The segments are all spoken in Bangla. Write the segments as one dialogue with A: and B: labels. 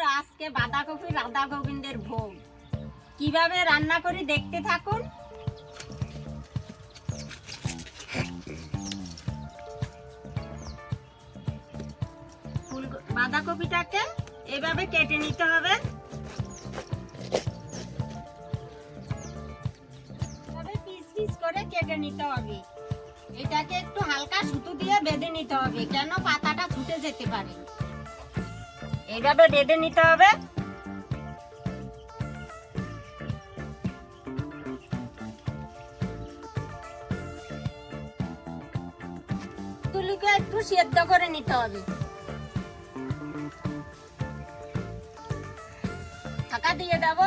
A: বন্ধুরা আজকে বাঁধাকপি রাধা গোবিন্দের ভোগ। কীভাবে রান্না করি দেখতে থাকুন। বাঁধাকপিটাকে এভাবে কেটে নিতে হবে। পিস পিস করে কেটে নিতে হবে। এটাকে একটু হালকা সুতো দিয়ে বেঁধে নিতে হবে, কেন পাতাটা ছুটে যেতে পারে। এইভাবে বেঁধে নিতে হবে। তুলিকে একটু সেদ্ধ করে নিতে হবে। ঢাকা দিয়ে দেবো।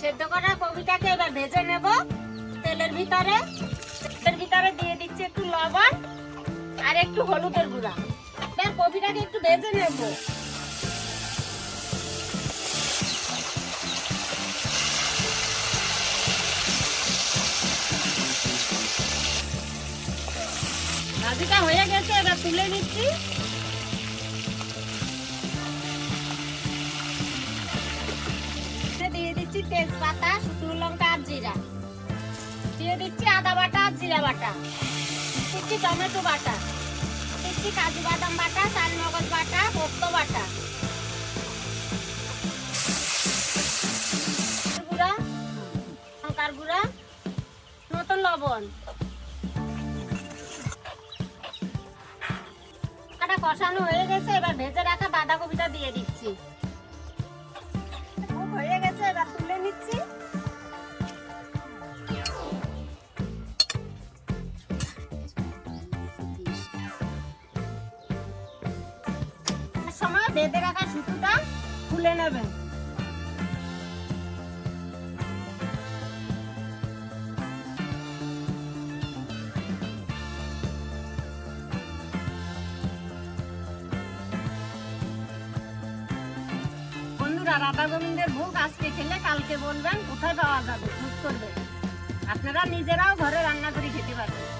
A: সেদ্ধ করা কবিটাকে এবার ভেজে নেব। তেলের ভিতরে তেলের ভিতরে দিয়ে দিচ্ছি একটু লবণ আর একটু হলুদের গুঁড়া। এবার কবিটাকে একটু ভেজে নেব। ভাজিটা হয়ে গেছে, এবার তুলে নিচ্ছি। তেজপাতা, শুকনো লঙ্কা আর জিরা। দিয়ে দিচ্ছি আদা বাটা আর জিরা বাটা। দিচ্ছি টমেটো বাটা। দিচ্ছি কাজু বাদাম বাটা চাল মগজ বাটা পোস্ত বাটা। গুঁড়া, লঙ্কার গুঁড়া, নতুন লবণ। কষানো হয়ে গেছে, এবার ভেজে রাখা বাঁধাকপিটা দিয়ে দিচ্ছি। সময় বেঁধে রাখা সুতোটা খুলে নেবেন। বন্ধুরা, রাধা গোবিন্দের ভোগ আজকে খেলে কালকে বলবেন, কোথায় পাওয়া যাবে? খোঁজ করবেন। আপনারা নিজেরাও ঘরে রান্না করে খেতে পারবেন।